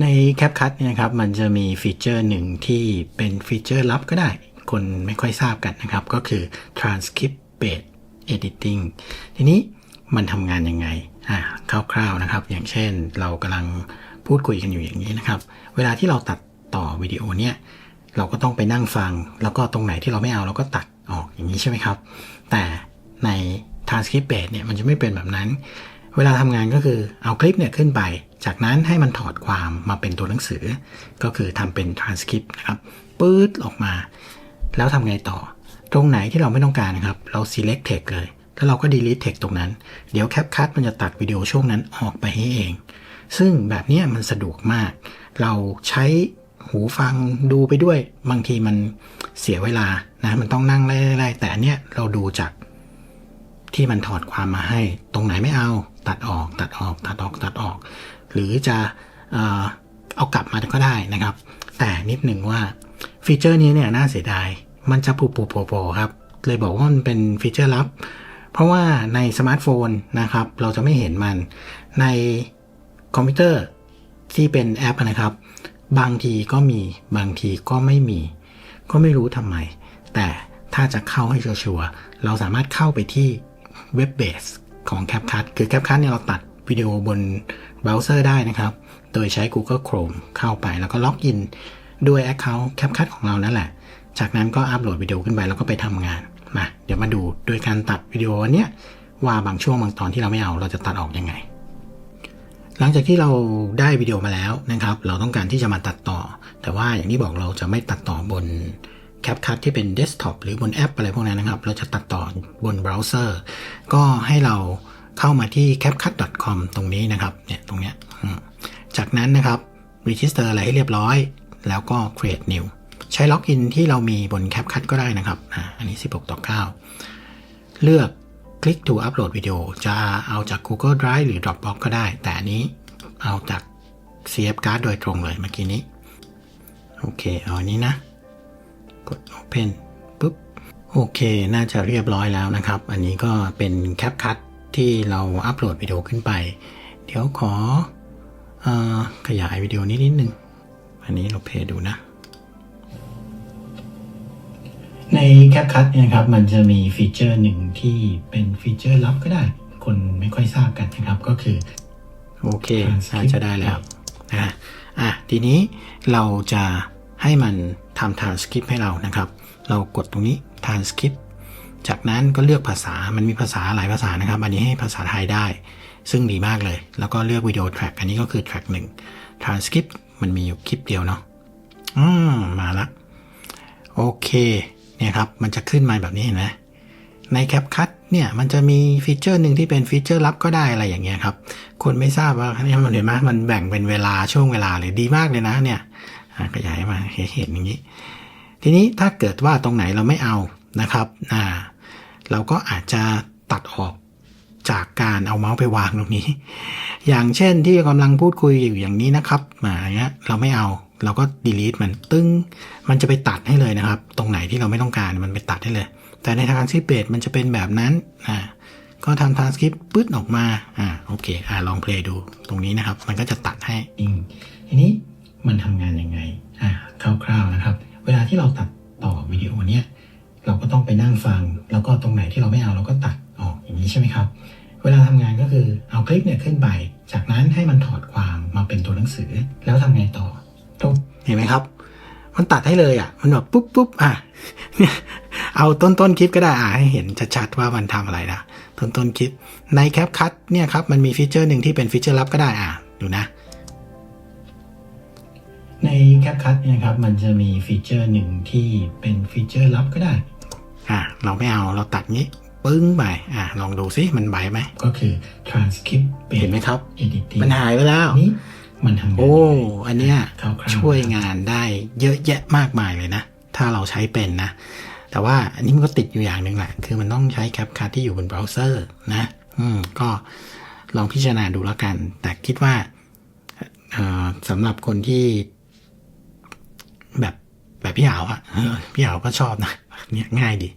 ใน CapCut เนี่ยนะครับมันจะมีฟีเจอร์หนึ่งที่เป็นฟีเจอร์ลับก็ได้ คนไม่ค่อยทราบกันนะครับ ก็คือ transcript based editing ทีนี้มันทำงานยังไงอ่าคร่าวๆนะครับ อย่างเช่นเรากำลังพูดคุยกันอยู่อย่างนี้นะครับ เวลาที่เราตัดต่อวิดีโอเนี่ยเราก็ต้องไปนั่งฟัง แล้วก็ตรงไหนที่เราไม่เอาเราก็ตัดออกอย่างนี้ใช่ไหมครับ แต่ใน transcript based เนี่ยมันจะไม่เป็นแบบนั้น เวลาทำงานก็คือเอาคลิปเนี่ยขึ้นไป จากนั้นให้มันถอดความมาเป็นตัวหนังสือ ก็คือทำเป็น transcript นะครับปื๊ดออกมา แล้วทำไงต่อ ตรงไหนที่เราไม่ต้องการนะครับ เรา select text เลย แล้วเราก็ delete text ตรงนั้น เดี๋ยว CapCut มันจะตัดวิดีโอช่วงนั้นออกไปให้เอง ซึ่งแบบนี้มันสะดวกมาก เราใช้หูฟังดูไปด้วย บางทีมันเสียเวลานะ มันต้องนั่งไล่ๆแต่อันเนี้ยเราดูจากที่มันถอดความมาให้ ตรงไหนไม่เอา ตัดออกตัดออกตัดออกตัดออก หรือจะเอากลับมาก็ได้นะครับ แต่นิดหนึ่งว่าฟีเจอร์นี้เนี่ยน่าเสียดายมันจะปูปูโผล่ๆครับ เลยบอกว่ามันเป็นฟีเจอร์ลับ เพราะว่าในสมาร์ทโฟนนะครับ เราจะไม่เห็นมันในคอมพิวเตอร์ที่เป็นแอปนะครับ บางทีก็มีบางทีก็ไม่มี ก็ไม่รู้ทำไม แต่ถ้าจะเข้าให้ชัวร์เราสามารถเข้าไปที่เว็บเบส ของ CapCut คือ CapCut เนี่ยเราตัดวิดีโอบนเบราว์เซอร์ได้นะครับ โดยใช้ Google Chrome เข้าไปแล้วก็ล็อกอินด้วย Account CapCut ของเรานั่นแหละ จากนั้นก็อัปโหลดวิดีโอขึ้นไปแล้วก็ไปทำงานมาเดี๋ยวมาดูโดยการตัดวิดีโออันเนี้ยว่าบางช่วงบางตอนที่เราไม่เอาเราจะตัดออกยังไง หลังจากที่เราได้วิดีโอมาแล้วนะครับ เราต้องการที่จะมาตัดต่อ แต่ว่าอย่างที่บอกเราจะไม่ตัดต่อบน CapCut ที่เป็นเดสก์ท็อปหรือบนแอปอะไรพวกนั้นนะครับ เราจะตัดต่อบนเบราว์เซอร์ก็ให้เราเข้ามาที่ capcut.com ตรงนี้นะครับเนี่ยตรงเนี้ยจากนั้นนะครับ register อะไรให้เรียบร้อย แล้วก็ create new ใช้ล็อกอินที่เรามีบน CapCut ก็ได้นะครับอ่าอันนี้ 16 ต่อ 9 เลือกคลิก to upload วิดีโอจะเอาจาก Google Drive หรือ Dropbox ก็ได้ แต่อันนี้เอาจาก CF card โดยตรงเลยเมื่อกี้นี้ โอเค เอาอันนี้นะ ด Open ปุ๊บโอเค น่าจะเรียบร้อยแล้วนะครับ อันนี้ก็เป็นแคปคั t ที่เราอัปโหลดวิดีโอขึ้นไป เดี๋ยวขอเออขยายวิดีโอนิดนิดนึง อันนี้เราเพลย์ดูนะ ใน CapCut เนี่ยครับมันจะมีฟีเจอร์หนึ่งที่เป็นฟีเจอร์ลับก็ได้ คนไม่ค่อยทราบกันนะครับก็คือ โอเคน่าจะได้แล้วนะอะทีนี้เราจะให้มัน ทำ transcript ให้เรานะครับ เรากดตรงนี้ transcript จากนั้นก็เลือกภาษา มันมีภาษาหลายภาษานะครับ อันนี้ให้ภาษาไทยได้ ซึ่งดีมากเลย แล้วก็เลือกวิดีโอ track อันนี้ก็คือ track 1 transcript มันมีอยู่คลิปเดียวเนาะอืมมาละ โอเค เนี่ยครับ มันจะขึ้นมาแบบนี้เห็นไหมใน CapCut เนี่ยมันจะมีฟีเจอร์หนึ่งที่เป็นฟีเจอร์ลับก็ได้อะไรอย่างเงี้ยครับ คนไม่ทราบว่าเนี่ยมันเห็นไหมมันแบ่งเป็นเวลาช่วงเวลาเลยดีมากเลยนะเนี่ย ขยายมาเห็นอย่างนี้ ทีนี้ถ้าเกิดว่าตรงไหนเราไม่เอานะครับเราก็อาจจะตัดออกจากการเอาเมาส์ไปวางตรงนี้ อย่างเช่นที่กำลังพูดคุยอยู่อย่างนี้นะครับมาเงี้ยเราไม่เอาเราก็ delete มันตึ้ง มันจะไปตัดให้เลยนะครับ ตรงไหนที่เราไม่ต้องการมันไปตัดให้เลย แต่ในทางซีเปดมันจะเป็นแบบนั้นอ่าก็ทำทางสคริปต์ปึ๊ดออกมาอ่าโอเคอ่าลองเพลย์ดูตรงนี้นะครับ มันก็จะตัดให้อิงทีนี้ มันทำงานยังไงอ่าคร่าวๆนะครับ เวลาที่เราตัดต่อวิดีโอเนี้ยเราก็ต้องไปนั่งฟัง แล้วก็ตรงไหนที่เราไม่เอาเราก็ตัดออกอย่างนี้ใช่ไหมครับ เวลาทำงานก็คือเอาคลิปเนี่ยขึ้นไป จากนั้นให้มันถอดความมาเป็นตัวหนังสือ แล้วทำไงต่อตุ๊บเห็นไหมครับ มันตัดให้เลยอะ มันแบบปุ๊บปุ๊บอะเนี่ยเอาต้นต้นคลิปก็ได้อะให้เห็นชัดๆว่ามันทำอะไรนะต้นต้นคลิปในแคปคัทเนี่ยครับมันมีฟีเจอร์หนึ่งที่เป็นฟีเจอร์ลับก็ได้อะดูนะ ใน CapCut เนี่ยครับมันจะมีฟีเจอร์หนึ่งที่เป็นฟีเจอร์ลับก็ได้ อะเราไม่เอาเราตัดงี้ปึ้งไปอะลองดูซิมันใบไหม ก็คือ transcript เห็นไหมครับ editing มันหายไปแล้วนี่มันทำโอ้อันเนี้ยช่วยงานได้เยอะแยะมากมายเลยนะ ถ้าเราใช้เป็นนะ แต่ว่าอันนี้มันก็ติดอยู่อย่างหนึ่งแหละ คือมันต้องใช้ CapCut ที่อยู่บนเบราว์เซอร์นะ อืมก็ลองพิจารณาดูแล้วกัน แต่คิดว่าเอ่อสำหรับคนที่แบบแบบ พี่หาวอะ่ะเออพี่หาวก็ชอบนะเนี่ยง่ายดี